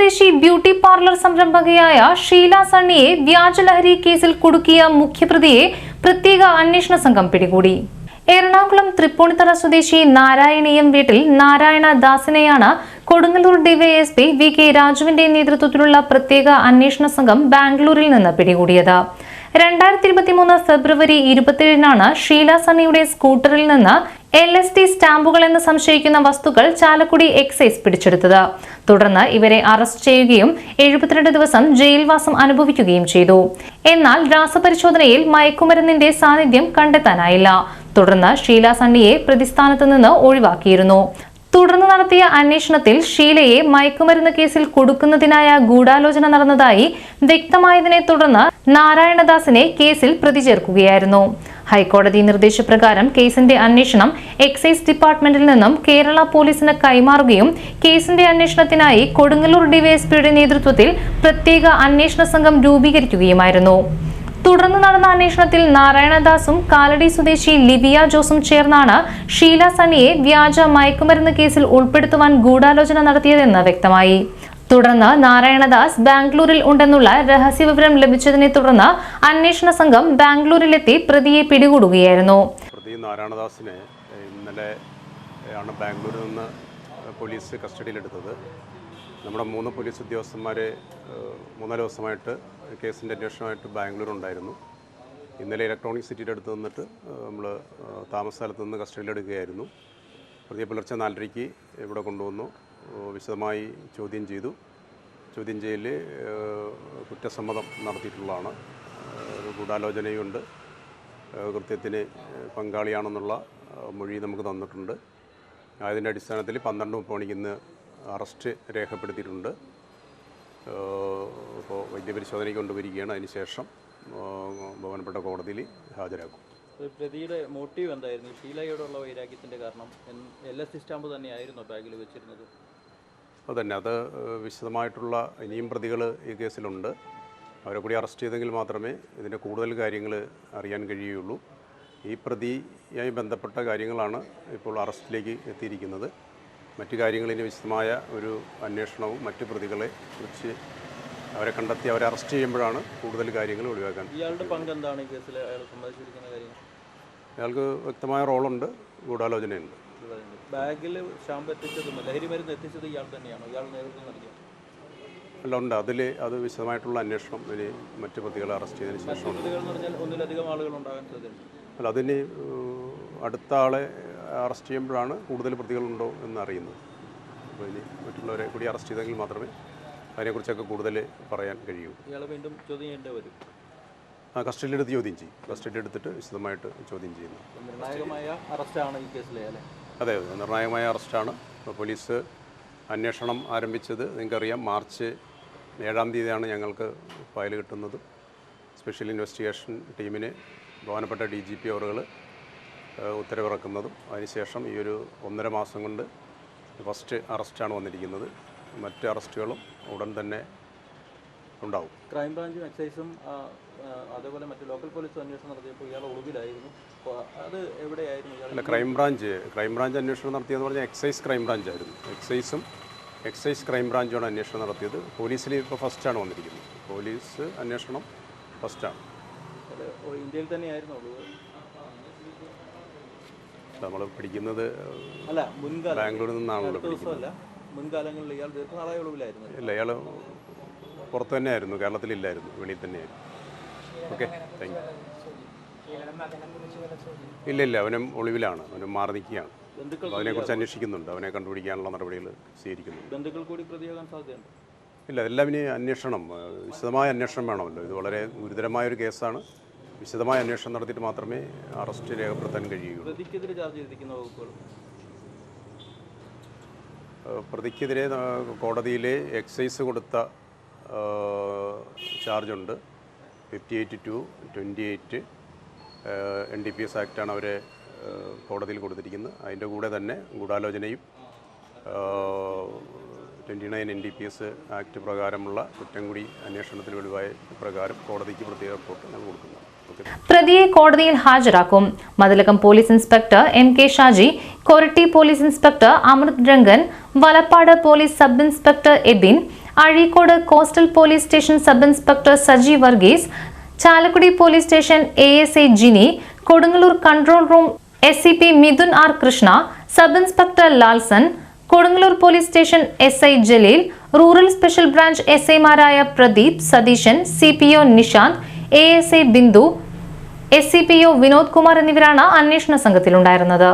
സ്വദേശി beauty parlour സംരംഭകയായ ഷീല സണ്ണിയെ വ്യാജലഹരി കേസിൽ കുടുക്കിയ മുഖ്യപ്രതിയെ പ്രത്യേക അന്വേഷണ സംഘം പിടികൂടി. എറണാകുളം തൃപ്പൂണിത്തറ സ്വദേശി നാരായണീയം വീട്ടിൽ നാരായണ ദാസിനെയാണ് കൊടുങ്ങല്ലൂർ ഡിവൈഎസ്പി വി കെ രാജുവിന്റെ നേതൃത്വത്തിലുള്ള പ്രത്യേക അന്വേഷണ സംഘം ബാംഗ്ലൂരിൽ നിന്ന് പിടികൂടിയത്. രണ്ടായിരത്തി ഇരുപത്തിമൂന്ന് ഫെബ്രുവരി ഇരുപത്തിയേഴിനാണ് ഷീല സണ്ണിയുടെ സ്കൂട്ടറിൽ നിന്ന് എൽ എസ് ടി സ്റ്റാമ്പുകൾ എന്ന് സംശയിക്കുന്ന വസ്തുക്കൾ ചാലക്കുടി എക്സൈസ് പിടിച്ചെടുത്തത്. തുടർന്ന് ഇവരെ അറസ്റ്റ് ചെയ്യുകയും എഴുപത്തിരണ്ട് ദിവസം ജയിൽവാസം അനുഭവിക്കുകയും ചെയ്തു. എന്നാൽ രാസപരിശോധനയിൽ മയക്കുമരുന്നിന്റെ സാന്നിധ്യം കണ്ടെത്താനായില്ല. തുടർന്ന് ഷീല സണ്ണിയെ പ്രതിസ്ഥാനത്ത് നിന്ന് ഒഴിവാക്കിയിരുന്നു. തുടർന്ന് നടത്തിയ അന്വേഷണത്തിൽ ഷീലയെ മയക്കുമരുന്ന് കേസിൽ കൊടുക്കുന്നതിനായ ഗൂഢാലോചന നടന്നതായി വ്യക്തമായതിനെ തുടർന്ന് നാരായണദാസിനെ കേസിൽ പ്രതി ചേർക്കുകയായിരുന്നു. ഹൈക്കോടതി നിർദ്ദേശപ്രകാരം കേസിന്റെ അന്വേഷണം എക്സൈസ് ഡിപ്പാർട്ട്മെന്റിൽ നിന്നും കേരള പോലീസിന് കൈമാറുകയും കേസിന്റെ അന്വേഷണത്തിനായി കൊടുങ്ങല്ലൂർ ഡിവൈഎസ്പിയുടെ നേതൃത്വത്തിൽ പ്രത്യേക അന്വേഷണ സംഘം രൂപീകരിക്കുകയുമായിരുന്നു. തുടർന്ന് നടന്ന അന്വേഷണത്തിൽ നാരായണദാസും കാലടി സ്വദേശി ലിബിയ ജോസും ചേർന്നാണ് ഷീല സനിയെ വ്യാജ മയക്കുമരുന്ന് കേസിൽ ഉൾപ്പെടുത്തുവാൻ ഗൂഢാലോചന നടത്തിയതെന്ന് വ്യക്തമായി. തുടർന്ന് നാരായണദാസ് ബാംഗ്ലൂരിൽ ഉണ്ടെന്നുള്ള രഹസ്യവിവരം ലഭിച്ചതിനെ തുടർന്ന് അന്വേഷണ സംഘം ബാംഗ്ലൂരിലെത്തി പ്രതിയെ പിടികൂടുകയായിരുന്നു. പ്രതി നാരായണദാസിനെ ഇന്നലെ ആണ് ബാംഗ്ലൂരിൽ നിന്ന് പോലീസ് കസ്റ്റഡിയിലെടുത്തത്. നമ്മുടെ മൂന്ന് പോലീസ് ഉദ്യോഗസ്ഥന്മാർ മൂന്നാൽ ദിവസമായിട്ട് കേസിന്റെ അന്വേഷണമായിട്ട് ബാംഗ്ലൂർ ഉണ്ടായിരുന്നു. ഇന്നലെ ഇലക്ട്രോണിക് സിറ്റിയുടെ അടുത്ത് നിന്നിട്ട് നമ്മൾ താമസ സ്ഥലത്ത് നിന്ന് കസ്റ്റഡിയിലെടുക്കുകയായിരുന്നു. പ്രതിയെ പുലർച്ചെ നാലരയ്ക്ക് ഇവിടെ കൊണ്ടുവന്നു. വിശദമായി ചോദ്യം ചെയ്തു. ചോദ്യം ചെയ്യൽ കുറ്റസമ്മതം നടത്തിയിട്ടുള്ളതാണ്. ഒരു ഗൂഢാലോചനയുണ്ട്. കൃത്യത്തിന് പങ്കാളിയാണെന്നുള്ള മൊഴി നമുക്ക് തന്നിട്ടുണ്ട്. അതിന്റെ അടിസ്ഥാനത്തിൽ പന്ത്രണ്ട് മുപ്പത് മണിക്ക് ഇന്ന് അറസ്റ്റ് രേഖപ്പെടുത്തിയിട്ടുണ്ട്. ഇപ്പോൾ വൈദ്യപരിശോധനയ്ക്ക് കൊണ്ടുവരികയാണ്. അതിന് ശേഷം ഏഹ് ബഹുമാനപ്പെട്ട കോടതിയിൽ ഹാജരാക്കും. പ്രതിയുടെ മോട്ടീവ് എന്തായിരുന്നു? ഷീലയോടുള്ള വൈരാഗ്യത്തിന്റെ കാരണം എൽ എസ് സ്റ്റാമ്പ് തന്നെയായിരുന്നു ബാഗിൽ വെച്ചിരുന്നത്. അതന്നെ. അത് വിശദമായിട്ടുള്ള ഇനിയും പ്രതികൾ ഈ കേസിലുണ്ട്. അവരെ കൂടി അറസ്റ്റ് ചെയ്തെങ്കിൽ മാത്രമേ ഇതിന്റെ കൂടുതൽ കാര്യങ്ങൾ അറിയാൻ കഴിയുകയുള്ളൂ. ഈ പ്രതിയായി ബന്ധപ്പെട്ട കാര്യങ്ങളാണ് ഇപ്പോൾ അറസ്റ്റിലേക്ക് എത്തിയിരിക്കുന്നത്. മറ്റു കാര്യങ്ങളിന് വിശദമായ ഒരു അന്വേഷണവും മറ്റു പ്രതികളെ കുറിച്ച് അവരെ കണ്ടെത്തി അവരെ അറസ്റ്റ് ചെയ്യുമ്പോഴാണ് കൂടുതൽ കാര്യങ്ങൾ ഒഴിവാക്കാൻ ഇയാളുടെ പങ്ക് എന്താണ് ഈ കേസിൽ അയാൾ സമ്മതിച്ചിരിക്കുന്ന കാര്യം. അയാൾക്ക് വ്യക്തമായ റോളുണ്ട് ഗൂഢാലോചനയുണ്ട്. ബാഗിൽ സ്റ്റാമ്പ് എത്തിച്ചതും ലഹരി മരുന്ന് എത്തിച്ചത് ഇയാൾ തന്നെയാണോ? ഇയാൾ നേതൃത്വം നൽകിയത് അല്ല ഉണ്ട്. അതിൽ അത് വിശദമായിട്ടുള്ള അന്വേഷണം ഇനി മറ്റു പ്രതികളെ അറസ്റ്റ് ചെയ്തതിന് ശേഷം ഒന്നിലധികം ആളുകൾ ഉണ്ടാകാൻ അല്ല അതിന് അടുത്ത ആളെ അറസ്റ്റ് ചെയ്യുമ്പോഴാണ് കൂടുതൽ പ്രതികളുണ്ടോ എന്ന് അറിയുന്നത് അപ്പോൾ ഇനി മറ്റുള്ളവരെ കൂടി അറസ്റ്റ് ചെയ്തെങ്കിൽ മാത്രമേ അതിനെക്കുറിച്ചൊക്കെ കൂടുതൽ പറയാൻ കഴിയൂ. ഇയാളെ വീണ്ടും ചോദ്യം ചെയ്യേണ്ടി വരും. കസ്റ്റഡിയിലെടുത്ത് ചോദ്യം ചെയ്യും. കസ്റ്റഡി എടുത്തിട്ട് വിശദമായിട്ട് ചോദ്യം ചെയ്യുന്നു. നിർണായകമായ അറസ്റ്റാണ് ഈ കേസിലെ അതെ അതെ. നിർണായകമായ അറസ്റ്റാണ്. ഇപ്പോൾ പോലീസ് അന്വേഷണം ആരംഭിച്ചത് നിങ്ങൾക്കറിയാം മാർച്ച് ഏഴാം തീയതിയാണ് ഞങ്ങൾക്ക് ഫയൽ കിട്ടുന്നത്. സ്പെഷ്യൽ ഇൻവെസ്റ്റിഗേഷൻ ടീമിന് ബഹുമാനപ്പെട്ട ഡി ജി പി അവറുകൾ ഉത്തരവിറക്കുന്നതും. അതിനുശേഷം ഈ ഒരു ഒന്നര മാസം കൊണ്ട് ഫസ്റ്റ് അറസ്റ്റാണ് വന്നിരിക്കുന്നത്. മറ്റ് അറസ്റ്റുകളും ഉടൻ തന്നെ ഉണ്ടാവും. ക്രൈംബ്രാഞ്ചും എക്സൈസും അതേപോലെ മറ്റു ലോക്കൽ പോലീസ് അന്വേഷണം നടത്തിയപ്പോൾ ഇയാൾ ഒളിവിലായിരുന്നു. അത് എവിടെയായിരുന്നു അല്ല ക്രൈംബ്രാഞ്ച് ക്രൈംബ്രാഞ്ച് അന്വേഷണം നടത്തിയെന്ന് പറഞ്ഞാൽ എക്സൈസ് ക്രൈംബ്രാഞ്ച് ആയിരുന്നു എക്സൈസും എക്സൈസ് ക്രൈംബ്രാഞ്ചുമാണ് അന്വേഷണം നടത്തിയത്. പോലീസിൽ ഇപ്പോൾ ഫസ്റ്റാണ് വന്നിരിക്കുന്നത്. പോലീസ് അന്വേഷണം ഫസ്റ്റാണ്. ഇന്ത്യയിൽ തന്നെയായിരുന്നു നമ്മൾ പിടിക്കുന്നത് അല്ല മുൻകാല ബാംഗ്ലൂരിൽ നിന്നാണല്ലോ പഠിക്കുന്നത് പിടിക്കുന്നത്. മുൻകാലങ്ങളിൽ ഇയാൾ ദീർഘനാളായ ഒളിവിലായിരുന്നു ഇല്ല ഇയാൾ പുറത്ത് തന്നെയായിരുന്നു കേരളത്തിലില്ലായിരുന്നു വെളിയിൽ തന്നെയായിരുന്നു. ഓക്കെ താങ്ക് യു ഇല്ല ഇല്ല അവനും ഒളിവിലാണ് അവനും മാറി നിൽക്കുകയാണ് അതിനെക്കുറിച്ച് അന്വേഷിക്കുന്നുണ്ട് അവനെ കണ്ടുപിടിക്കാനുള്ള നടപടികൾ സ്വീകരിക്കുന്നുണ്ട്. ബന്ധുക്കൾ കൂടി പ്രതിയാകാൻ സാധ്യതയുണ്ട്? ഇല്ല എല്ലാം ഇനി അന്വേഷണം വിശദമായ അന്വേഷണം വേണമല്ലോ. ഇത് വളരെ ഗുരുതരമായൊരു കേസാണ്. വിശദമായ അന്വേഷണം നടത്തിയിട്ട് മാത്രമേ അറസ്റ്റ് രേഖപ്പെടുത്താൻ കഴിയുകയുള്ളൂ. പ്രതിക്കെതിരെ കോടതിയിലെ എക്സൈസ് കൊടുത്ത ചാർജുണ്ട്. Fifty eight two twenty eight N D P S ആക്റ്റാണ് അവരെ കോടതിയിൽ കൊടുത്തിരിക്കുന്നത്. അതിന്റെ കൂടെ തന്നെ ഗൂഢാലോചനയും twenty nine N D P S act പ്രകാരമുള്ള കുറ്റം കൂടി അന്വേഷണത്തിൽ വെളിവായ പ്രകാരം കോടതിക്ക് പ്രത്യേക റിപ്പോർട്ട് ഞങ്ങൾ കൊടുക്കുന്നു. പ്രതിയെ കോടതിയിൽ ഹാജരാക്കും. Mathilakam police inspector M K Shaji Koratty police inspector Amrith Rangan Valappad police sub inspector Ebin Azhikode coastal police station sub inspector Saji Varghese Chalakudy police station A S I Jini Kodungallur control room S C P Mithun R Krishna sub inspector Lalson Kodungallur police station S I Jaleel rural special branch S ഐമാരായ Pradeep Satheesan C P O Nishanth A S I Bindu S C P O Vinod Kumar എന്നിവരാണ് അന്വേഷണ സംഘത്തിലുണ്ടായിരുന്നത്.